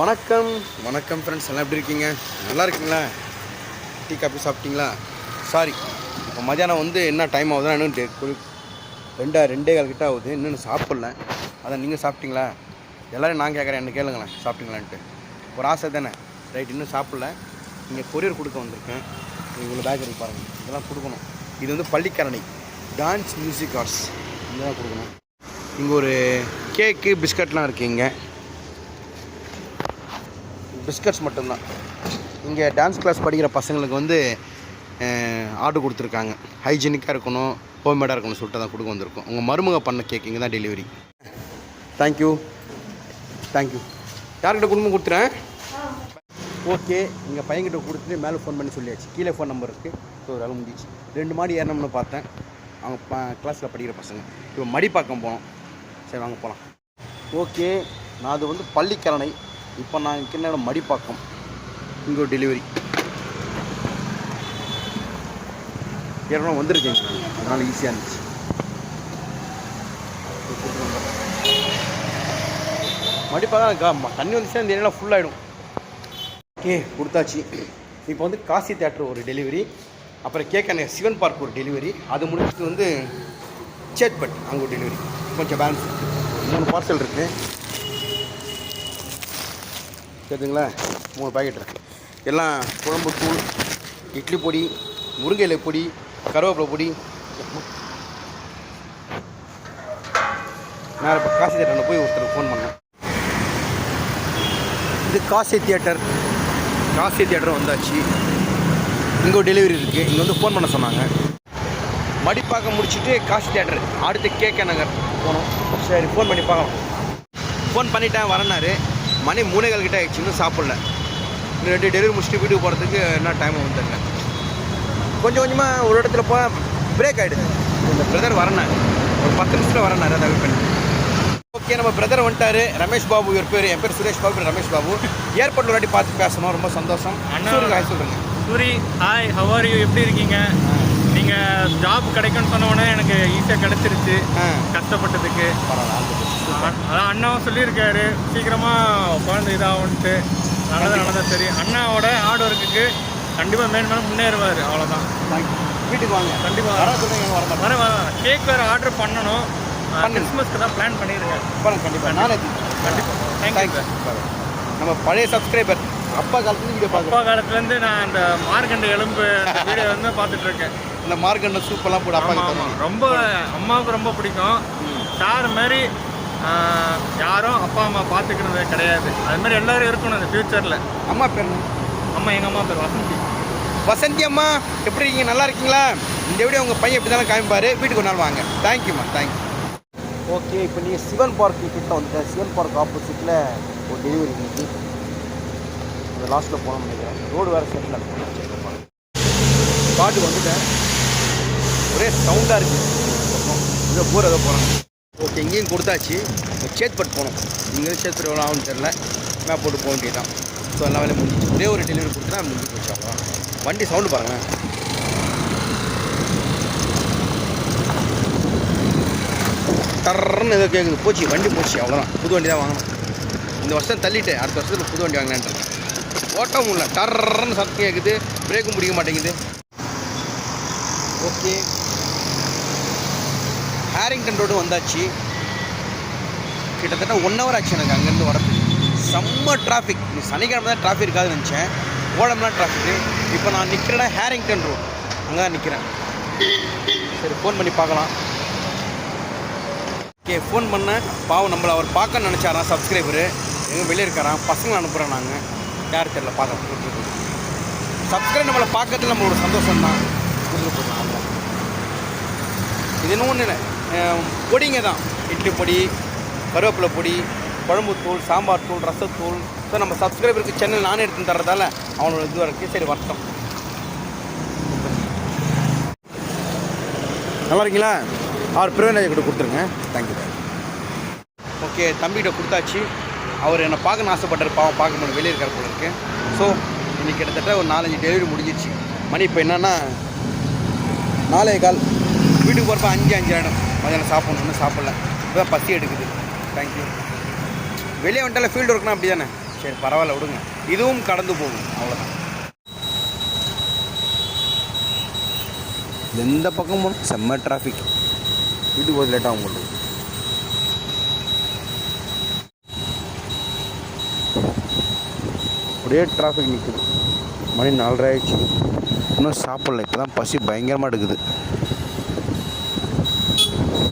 வணக்கம். வணக்கம் ஃப்ரெண்ட்ஸ் எல்லாம் எப்படி இருக்கீங்க? நல்லா இருக்கீங்களா? டீ காஃபி சாப்பிட்டீங்களா? சாரி இப்போ மதியானம் வந்து என்ன டைம் ஆகுதுன்னா இன்னும் ரெண்டா ரெண்டே கால் கிட்ட ஆகுது. இன்னும் சாப்பிடல. அதான் நீங்கள் சாப்பிட்டீங்களா? எல்லோரும் நான் கேட்குறேன் என்ன கேளுங்களேன். சாப்பிட்டீங்களான்ட்டு. ஒரு ஆசை தானே. ரைட் இன்னும் சாப்பிடல. இங்கே கொரியர் கொடுக்க வந்திருக்கேன். இவ்வளோ பேக் இருக்கு பாருங்கள் இதெல்லாம் கொடுக்கணும். இது வந்து பள்ளிக்கரணை டான்ஸ் மியூசிக் ஆர்ட்ஸ் இங்கே தான் கொடுக்கணும். இங்கே ஒரு கேக்கு பிஸ்கட்லாம் இருக்குது இங்கே. பிஸ்கட்ஸ் மட்டும்தான். இங்கே டான்ஸ் கிளாஸ் படிக்கிற பசங்களுக்கு வந்து ஆர்டர் கொடுத்துருக்காங்க. ஹைஜீனிக்காக இருக்கணும் ஹோம்மேடாக இருக்கணும் சொல்லிட்டு தான் கொடுக்க வந்திருக்கோம். உங்கள் மருமக பண்ண கேக் இங்கே தான் டெலிவரி தேங்க்யூ தேங்க்யூ யார்கிட்ட குடும்பம் கொடுத்துறேன்? ஓகே இங்கே பையன்கிட்ட கொடுத்துட்டு மேலே ஃபோன் பண்ணி சொல்லியாச்சு. கீழே ஃபோன் நம்பர் இருக்குது ஸோ ஒரு அளவு முடிஞ்சிச்சு. ரெண்டு மாடி ஏறணும்னு பார்த்தேன். அவங்க ப கிளாஸில் படிக்கிற பசங்க. இப்போ மடிப்பாக்கம் போனோம். சரி வாங்க போகலாம் ஓகே நான் அது வந்து பள்ளிக்கரணை. இப்போ நான் கிண்ண மடிப்பாக்கம். இங்கே ஒரு டெலிவரி ஏற்கனவே வந்துருக்கேங்க அதனால் ஈஸியாக இருந்துச்சு. மடிப்பாக்கம் தண்ணி வந்துச்சுன்னா இந்த ஏரியாவில் ஃபுல்லாகிடும் ஓகே கொடுத்தாச்சு. இப்போ வந்து காசி தேட்டர் ஒரு டெலிவரி அப்புறம் கேக்கண்ணே சிவன் பார்க் ஒரு டெலிவரி அது முடிச்சுட்டு வந்து சேத்பட் அங்கே ஒரு டெலிவரி கொஞ்சம் பேலன்ஸ் மூணு பார்சல் இருக்குது கேட்டுங்களா மூணு பாக்கெட் இருக்கு. எல்லாம் குழம்பு தூள் இட்லி பொடி முருங்கை இலை பொடி கருவேப்பிலை பொடி. நான் இப்போ காசி தேட்டரில் போய் ஒருத்தருக்கு ஃபோன் பண்ணேன். இது காசி தியேட்டர் காசி தியேட்டர் வந்தாச்சு. இங்கே ஒரு டெலிவரி இருக்குது இங்கே வந்து ஃபோன் பண்ண சொன்னாங்க. மடிப்பாக்கம் முடிச்சுட்டு காசி தியேட்டர் அடுத்து கேகே நகர் போகணும். சரி ஃபோன் பண்ணி பார்க்கலாம். ஃபோன் பண்ணிட்டேன் வரேன்னாரு. மணி மூணே கால் கிட்ட ஆயிடுச்சு இன்னும் சாப்பிடல. இன்னும் ரெண்டு டெலிவரி முடிச்சுட்டு வீட்டுக்கு போகிறதுக்கு என்ன டைம் வந்துருங்க கொஞ்சம் கொஞ்சமாக ஒரு இடத்துல போய் பிரேக் ஆகிடுது இந்த பிரதர் வரேன்னாரு ஒரு பத்து நிமிஷத்தில் வரேன்னாரு அதை வெயிட் பண்ணி. ஓகே நம்ம பிரதர் வந்துட்டாரு. ரமேஷ் பாபு இவர் பேர். என் பேர் சுரேஷ் பாபு ரமேஷ் பாபு. ஏர்போர்ட்டில் ஒரு வாட்டி பார்த்து பேசணும். ரொம்ப சந்தோஷம். அண்ணா. சொல்லுங்க ஹாய் சொல்லுங்க. சூரி ஹாய் ஹவர் யூ எப்படி இருக்கீங்க? ஜாப் கிடைக்கும்னு சொன்ன உடனே எனக்கு ஈஸியாக கிடைச்சிருச்சு. கஷ்டப்பட்டதுக்கு. அதான் அண்ணாவும் சொல்லியிருக்காரு. சீக்கிரமாக குழந்தை இதாகும்ட்டு நல்லது நல்லதா சரி. அண்ணாவோட ஹார்ட் ஒர்க்குக்கு கண்டிப்பாக மேன் மேலே முன்னேறுவார். அவ்வளோதான் வீட்டுக்கு வாங்க. கண்டிப்பா. வர வர கேக் வேறு ஆர்டர் பண்ணணும். கிறிஸ்மஸ்க்கு தான் பிளான் பண்ணியிருக்கேன். கண்டிப்பாக நானே கண்டிப்பாக தேங்க்யூ தேங்க்யூ நம்ம பழைய சப்ஸ்கிரைபர் அப்பா காலத்துல வீடியோ பார்க்குறோம். அப்பா காலத்துலேருந்து நான் அந்த மார்க்கண்ட எலும்பு வீடியோ வந்து பார்த்துட்டு இருக்கேன். இந்த மார்க்கெட்டில் சூப்பெல்லாம் போட்டு அப்பா. ரொம்ப அம்மாவுக்கு ரொம்ப பிடிக்கும். சார் மாதிரி யாரும் அப்பா அம்மா பார்த்துக்கிறது கிடையாது. அது மாதிரி எல்லாரும் இருக்கணும் இந்த ஃப்யூச்சரில் அம்மா பேர்? அம்மா எங்கள் அம்மா பேர் வசந்தி. வசந்தி அம்மா எப்படி இருக்கீங்க? நல்லா இருக்கீங்களா? இந்த வீடியோ உங்கள் பையன் எப்படி தானே காமிப்பார். வீட்டுக்கு ஒரு நாள் வாங்க. தேங்க்யூம்மா தேங்க்யூ ஓகே இப்போ நீங்கள் சிவன் பார்க் கிட்ட வந்துட்டேன். சிவன் பார்க் ஆப்போசிட்டில் ஒரு டெலிவரி இருந்துச்சு அந்த லாஸ்ட்டில் போகணும்னு நினைக்கிறேன். ரோடு வேறு செட்டில் பாட்டுக்கு வந்துட்டேன். ஒரே சவுண்டாக இருக்குது இதை போகிற ஏதோ போகிறோம் ஓகே இங்கேயும் கொடுத்தாச்சு. சேத்பட் போனோம். இங்கே சேத்பட் எவ்வளோ ஆகும்னு தெரில மேப் போட்டு போக வேண்டியதான் ஸோ எல்லா வேலையும் முடிஞ்சிச்சு. ஒரே ஒரு டெலிவரி கொடுத்தா முடிஞ்சு போச்சு அவ்வளோ வண்டி சவுண்டு பாருங்களேன் டர்ன்னு ஏதோ கேட்குது போச்சு வண்டி போச்சு அவ்வளோதான் புது வண்டி தான் வாங்கணும். இந்த வருஷம் தள்ளிட்டு அடுத்த வருஷத்தில் புது வண்டி வாங்கினேன் ஓட்ட முடியல. டர்ன்னு சத்தம் கேட்குது பிரேக்கும் பிடிக்க மாட்டேங்குது. ஓகே ஹேரிங்டன் ரோடு வந்தாச்சு. கிட்டத்தட்ட ஒன் ஹவர் ஆச்சு எனக்கு அங்கேருந்து வரது செம்ம டிராஃபிக் நீ சனிக்கிழமை தான் டிராஃபிக் இருக்காதுன்னு நினச்சேன். ஓடம்னா டிராஃபிக்கு இப்போ நான் நிற்கிறேன்னா ஹேரிங்டன் ரோடு அங்கே தான் நிற்கிறேன் சரி ஃபோன் பண்ணி பார்க்கலாம். ஓகே ஃபோன் பண்ணேன் பாவம் நம்மளை அவர் பார்க்க நினச்சாராம் சப்ஸ்கிரைபரு எங்கே வெளியே இருக்காராம் பசங்களை அனுப்புகிறேன் நாங்கள் யார் தெரியல பார்க்க சப்ஸ்கிரைப் நம்மளை பார்க்கறதுல நம்மளோட சந்தோஷம் தான் இது இன்னும் ஒன்றும் இல்லை பொடிங்க தான். இட்லி பொடி கருவேப்பிலை பொடி குழம்பு தூள் சாம்பார் தூள் ரசத்தூள் ஸோ நம்ம சப்ஸ்கிரைபருக்கு சேனல் நானே எடுத்து தர்றதால அவனோட இதுவாக இருக்குது சரி வருத்தம். நல்லா இருக்கீங்களா? அவர் பிரவீன் கிட்ட கொடுத்துருங்க. தேங்க்யூ ஓகே தம்பிகிட்ட கொடுத்தாச்சு. அவர் என்னை பார்க்கணும்னு ஆசைப்பட்டார். பாவம் பார்க்க முடியும் வெளியே இருக்கார் போல இருக்கு. ஸோ இன்னைக்கு கிட்டத்தட்ட ஒரு நாலஞ்சு டெலிவரி முடிஞ்சிருச்சு. மணி இப்போ என்னன்னா நாலே கால். வீட்டுக்கு போகிறப்ப அஞ்சு அஞ்சு ஆகிடும் மதியானம் சாப்பிடணும் இன்னும் சாப்பிடல. இப்போ பசி எடுக்குது. தேங்க்யூ வெளியே வந்துட்டால ஃபீல்டு ஒர்க்னா அப்படி தானே சரி பரவாயில்ல விடுங்க. இதுவும் கடந்து போகும். அவ்வளோதான் எந்த பக்கம் போகணும் செம்ம டிராஃபிக் வீட்டுக்கு போது லேட்டாக உங்களுக்கு அப்படியே டிராஃபிக் நிற்குது மணி நாலரை ஆயிடுச்சு. இன்னும் சாப்பிடல. இப்போ தான் பசி பயங்கரமாக எடுக்குது.